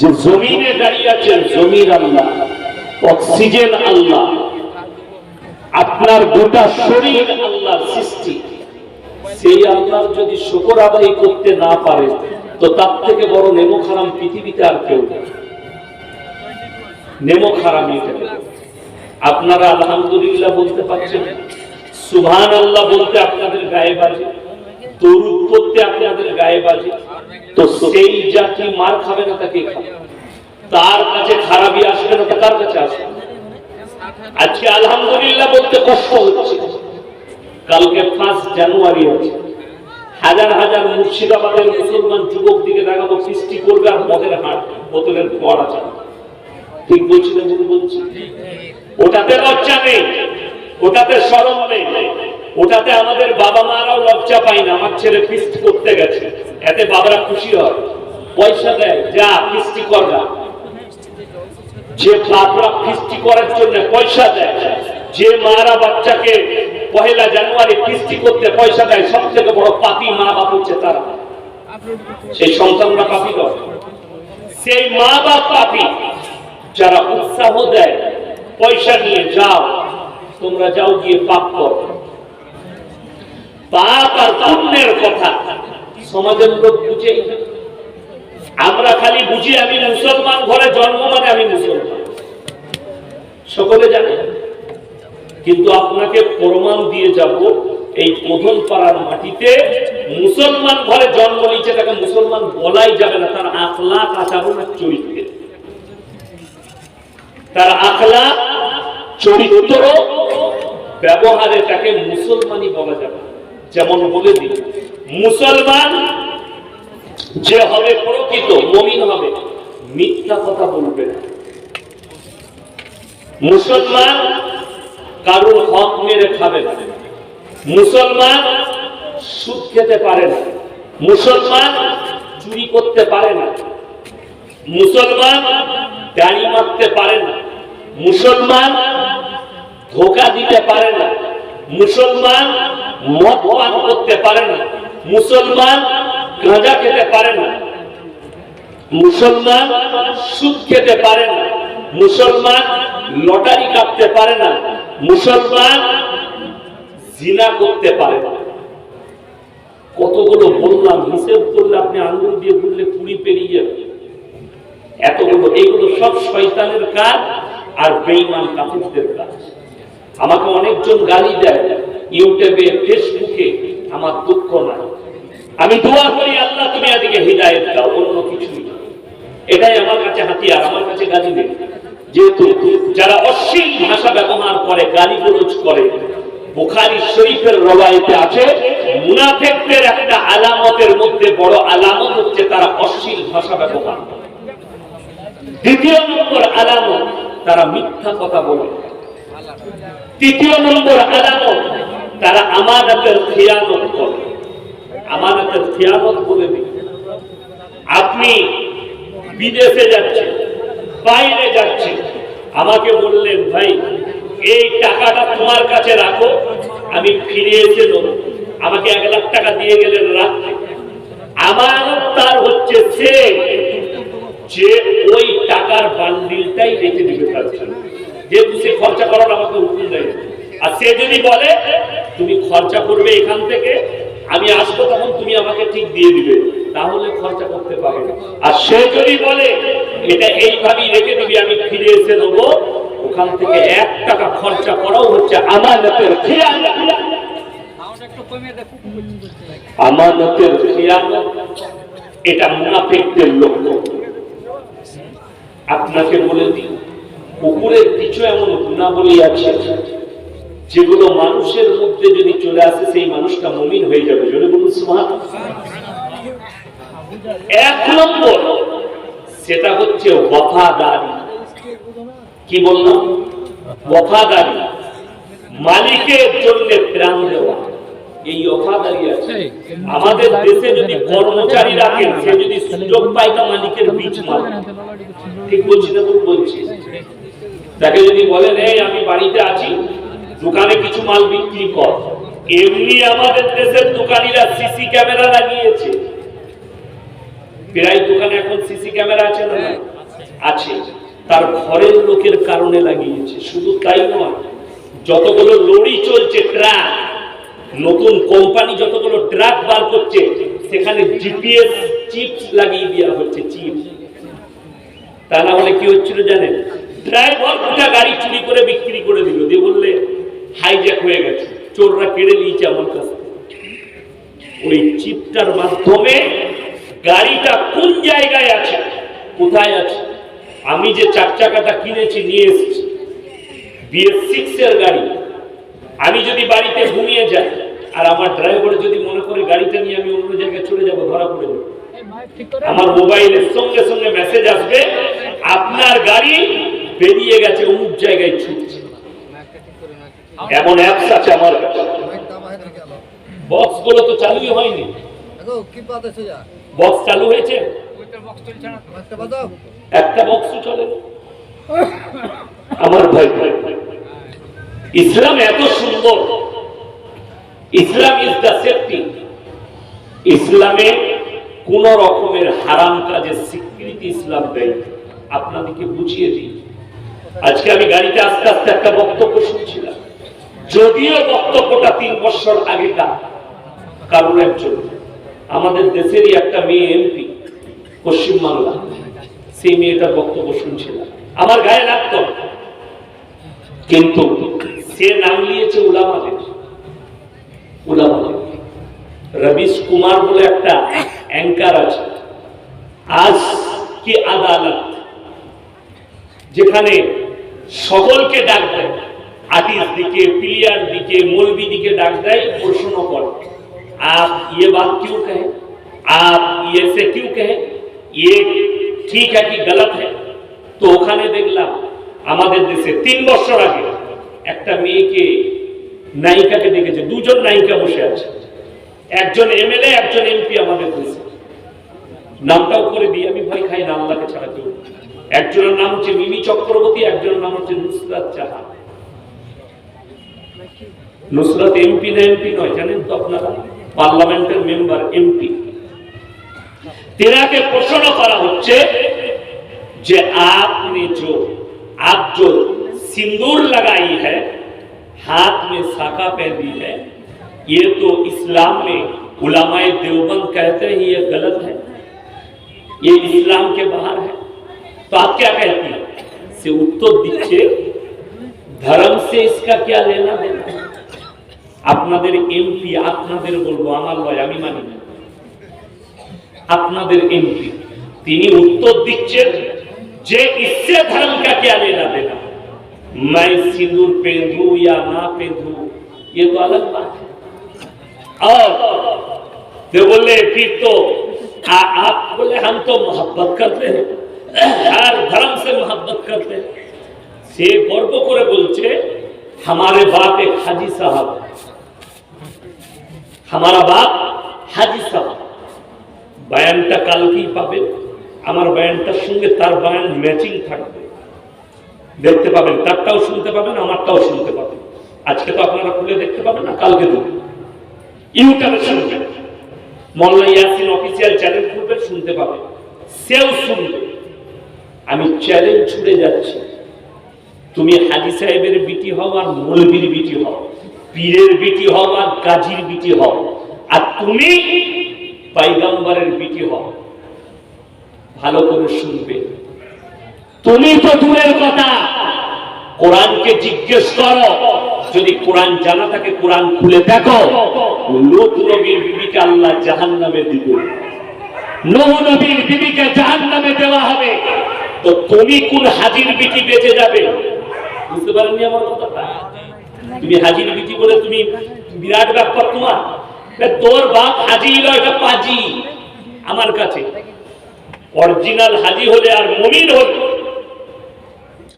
যে জমিনে দাঁড়িয়ে আছেন জমির আল্লাহ, অক্সিজেন আল্লাহ, আপনার গোটা শরীর আল্লাহর সৃষ্টি। সেই আল্লাহর যদি শুকর আদায় করতে না পারে, তো তার থেকে বড় নেমো খারাম পৃথিবীতে আর কেউ নেমো খারাম আপনারা আলহামদুলিল্লাহ বলতে পারছেন সুবহান আল্লাহ বলতে আপনাদের গায়ে বাজে দরুদ করতে আপনাদের গায়ে বাজে তো সেই জাতি মার খাবে না তাকে খাবে। তার কাছে খারাপই আসবে না তো কার কাছে আসবে? আজকে আলহামদুলিল্লাহ বলতে কষ্ট হচ্ছে। কালকে ফার্স্ট জানুয়ারি আছে। হাজার হাজার মুর্শিদাবাদের মুসলমান যুবক দিকে দেখাবো সৃষ্টি করবে আর মদের হাট, বোতলের ফোয়ারা চালাবে ঠিক বলছি না বলছি? ওটাতে লজ্জা নেই, ওটাতে সরম নেই। ওটাতে আমাদের বাবা মারাও লজ্জা পায় না, আমার ছেলে ফিস্ট করতে গেছে, এতে বাবারা খুশি হয়। পয়সা দেয়, যা ফিস্টি কর না। যে বাপরা ফিস্টি করার জন্য পয়সা দেয়, যে মারা বাচ্চাকে পহেলা জানুয়ারি ফিস্টি করতে পয়সা দেয় সব থেকে বড় পাপি মা বাপ হচ্ছে তারা। সেই সন্তানরা পাপি নয়। সেই মা বাপ পাপি, যারা উৎসাহ দেয়, পয়সা নিয়ে যাও, তোমরা যাও গিয়ে পাপ করো। পাপ আর পুণ্যের কথা। সমাজের লোক বুঝেই না। আমরা খালি বুঝি আমি মুসলমান, ঘরে জন্ম মানে আমি মুসলমান। সকলে জানে? কিন্তু আপনাকে প্রমাণ দিয়ে যাব, এই প্রথম পাড়ার মাটিতে মুসলমান ঘরে জন্ম নিচ্ছে তাকে মুসলমান বলাই যাবে না। তার আখলাক আচরণ আর চরিত্রে। তার আখলা চরিত্র, ব্যবহারে তাকে মুসলমানই বলা যাবে না। যেমন বলে দিই, মুসলমান যে হবে প্রকৃত, মমিন হবে, মিথ্যা কথা বলবে না। মুসলমান কারোর হক মেরে খাবে না। মুসলমান সুদ খেতে পারে না। মুসলমান চুরি করতে পারে না। মুসলমান গাড়ি মারতে পারে না। মুসলমান ধোকা দিতে পারে না। মুসলমান মদ করতে পারে না। মুসলমান গাঁজা খেতে পারে না। মুসলমান সুদ খেতে পারে না। মুসলমান লটারি কাটতে পারে না। মুসলমান জিনা করতে পারে না। কতগুলো বললাম, হিসেব করলে আপনি আঙুল দিয়ে বললে কুড়ি পেরিয়ে যাবে। এতগুলো এইগুলো সব শয়তানের কাজ আর বেইমান কাফিরদের কাজ। আমাকে অনেকজন গালি দেয়। ইউটিউবে, ফেসবুকে আমার দুঃখ নাই। আমি দোয়া করি, আল্লাহ, তুমি এদিকে হৃদায়ত দাও, অন্য কিছুই। এটাই আমার কাছে হাতিয়ার, আমার কাছে গালি নেই। যেহেতু যারা অশ্লীল ভাষা ব্যবহার করে গালি গলজ করে, বুখারি শরীফের রবায়েতে আছে, মুনাফেকদের একটা আলামতের মধ্যে বড় আলামত হচ্ছে তারা অশ্লীল ভাষা ব্যবহার করে। দ্বিতীয় নম্বর আলামত, তারা মিথ্যা কথা বলে। তৃতীয় নম্বর আলামত তারা আমানতের খেয়ানত করে। আমানতের খেয়ানত বলে দিই আপনি বিদেশে যাচ্ছেন, বাইরে যাচ্ছেন। আমাকে বললেন, ভাই, এই টাকাটা তোমার কাছে রাখো, আমি ফিরে এসে নেব। আমাকে এক লাখ টাকা দিয়ে গেলেন রাখতে আমানত তার হচ্ছে সে যে ওই টাকার বান্ডিলটাই রেখে দিবে তার যেহেতু সে খরচা করার আমাকে হুকুম দেয় আর সে যদি বলে তুমি খরচা করবে এখান থেকে আমি আসব তখন তুমি আমাকে ঠিক দিয়ে দিবে তাহলে খরচা করতে পারবে আর সে যদি বলে এটা এইভাবেই রেখে দিবি আমি ফিরে এসে দেবো ওখান থেকে এক টাকা খরচা করাও হচ্ছে আমানতের খেয়ানত আমানতের খেয়ানত এটা মুনাফিকদের লক্ষ্য। আপনাকে বলে দিই কুকুরের কিছু এমন গুণাবলী আছে যেগুলো মানুষের মধ্যে যদি চলে আসে, সেই মানুষটা মমিন হয়ে যাবে। যদি বলুন সুবহান এক নম্বর, সেটা হচ্ছে ওয়াফাদারি। কি বললাম? ওয়াফাদারি। মালিকের জন্য প্রাণ দেওয়া। এই ওয়াফাদারি আছে। আমাদের দেশে যদি কর্মচারী রাখেন, সে যদি সুযোগ পায় তা মালিকের বীজ মারে। ঠিক বলছি না বলছি? তাকে যদি বলেন, এই, আমি বাড়িতে আছি। দোকানে কিছু মাল বিক্রি কর। এমনি আমাদের দেশের দোকানিরা সিসি ক্যামেরা লাগিয়েছে। প্রায় দোকানে এখন সিসি ক্যামেরা আছে না? আছে। তার ঘরের লোকের কারণে লাগিয়েছে। শুধু তাই নয় যতগুলো লরি চলছে ট্রাক নতুন কোম্পানি যতগুলো ট্রাক বার করছে সেখানে জিপিএস চিপস লাগিয়ে দেওয়া হচ্ছে চিপস তা না হলে কি হচ্ছিল জানেন? ড্রাইভার গোটা গাড়ি চুরি করে বিক্রি করে দিল। দিয়ে বললে হাইজ্যাক হয়ে গেছে। চোররা কেড়ে নিয়েছে আমার কাছ। ওই চিপটার মাধ্যমে গাড়িটা কোন জায়গায় আছে? কোথায় আছে? আমি যে চার চাকাটা কিনেছি, নিয়ে এসেছি। বিএস সিক্স এর গাড়ি। আমি যদি বাড়িতে ঘুমিয়ে যাই, আর আমার ড্রাইভার যদি মনে করে গাড়িটা নিয়ে আমি অন্য জায়গায় চলে যাব, ধরা পড়ে যাব। আমার মোবাইলের সঙ্গে সঙ্গে মেসেজ আসবে, আপনার গাড়ি বেরিয়ে গেছে, অমুক জায়গায় ছুটছে। এমন অ্যাপস আছে আমার বক্সগুলো তো চালুই হয়নি। বক্স চালু হয়েছে? একটা বক্স চলে আমার ভাই। ইসলাম এত সুন্দর। ইসলাম ইজ দ্য সেফটি ইসলামে কোন রকমের হারাম কাজের স্বীকৃতি ইসলাম দেয় আপনাদেরকে বুঝিয়ে দিই। আজকে আমি গাড়িতে আস্তে আস্তে একটা বক্তব্য শুনছিলাম। যদিও বক্তব্যটা তিন বছর আগেকার, কারণ একজন, আমাদের দেশেরই একটা মেয়ে এমপি, পশ্চিমবাংলা। সেই মেয়েটার বক্তব্য শুনছিলাম। আমার গায়ে লাগতো। কিন্তু সে নাম নিয়েছে উলামাদের উলামাদের রবিশ কুমার বলে একটা অ্যাঙ্কার আছে। আজ কি আদালত? যেখানে সকলকে ডাক দেয়। आर्टिस्ट दिखे प्लेयर दिखे मौलवी दिखे डाक देय प्रश्न कर आप ये बात क्यों कहें आप ये से क्यों कहें ये ঠিক है কি গলত है তো ওখানে দেখলাম আমাদের দেশে তিন বছর আগে একটা মেয়েকে নায়িকাকে দেখেছে দুজন নায়িকা বসে আছে একজন এমএলএ একজন এমপি আমাদের দেশে নামটাও করে দিই আমি ভয় খাই না আল্লাহকে ছাড়া কেউ একজনের নাম হচ্ছে মিমি চক্রবর্তী একজনের নাম হচ্ছে নুসরাত জাহান নুসরাত এমপি না এমপি নয় জানেন তো আপনারা পার্লামেন্টের মেম্বার এমপি তেনাকে প্রশ্ন করা হচ্ছে যে आपने जो आप जो सिंदूर लगाई है हाथ में साका पहनी है ये तो इस्लाम में उलमाए देवबंद कहते हैं ये गलत है ये इस्लाम के बाहर है तो आप क्या कहती हैं से उत्तर दीजिए ধর্ম সে ইসকা क्या लेना देना আপনাদের এমপি আপনাদের বলবো আমার লয় আমি মানি না আপনাদের এমপি তিনি উত্তর দিচ্ছেন যে इससे धर्म का क्या लेना देना मैं सिंदूर पहनूं या ना पहनूं ये तो अलग बात है और तो बोले फिर तो आ, आप बोले हम तो मोहब्बत करते हैं हर धर्म से मोहब्बत करते हैं সে গর্ব করে বলছে हमारे बाप एक हाजी साहब है। हमारा बाप হাজি সাহেব বয়ানটা কালকেই পাবে আমার বয়ানটার সঙ্গে তার বয়ান ম্যাচিং থাকবে দেখতে পাবেন তারটাও শুনতে পাবেন আমারটাও শুনতে পাবেন আজকে তো আপনারা খুলে দেখতে পাবেন না কালকে দেবেন ইউটিউবে শুনবেন মোল্লা ইয়াসিন অফিসিয়াল চ্যানেল খুলবেন শুনতে পাবেন সেও শুনবে আমি চ্যালেঞ্জ ছুড়ে যাচ্ছি তুমি হাজি সাহেবের বিটি হও আর মৌলবীর বিটি হও পীরের বিটি হও আর গাজীর বিটি হও, আর তুমি পাইগাম্বারের বিটি হও। ভালো করে শুনবে। তুমি তো দূরের কথা। কোরআনকে জিজ্ঞেস করো। যদি কোরআন জানা থাকে, কোরআন খুলে দেখো। লোক নবীর বিবিকে আল্লাহ জাহান নামে দিবে। নৌ নবীর বিবিকে জাহান নামে দেওয়া হবে। তো তুমি কোন হাজির বিটি বেঁচে যাবে? বুঝতে পারেননি আমার কথাটা? তুমি হাজির বিটি বলে তুমি বিরাট ব্যাপার তোমার। তোর বাপ হাজি এটা পাজি। আমার কাছে। অরিজিনাল হাজি হলে আর মমিন হলে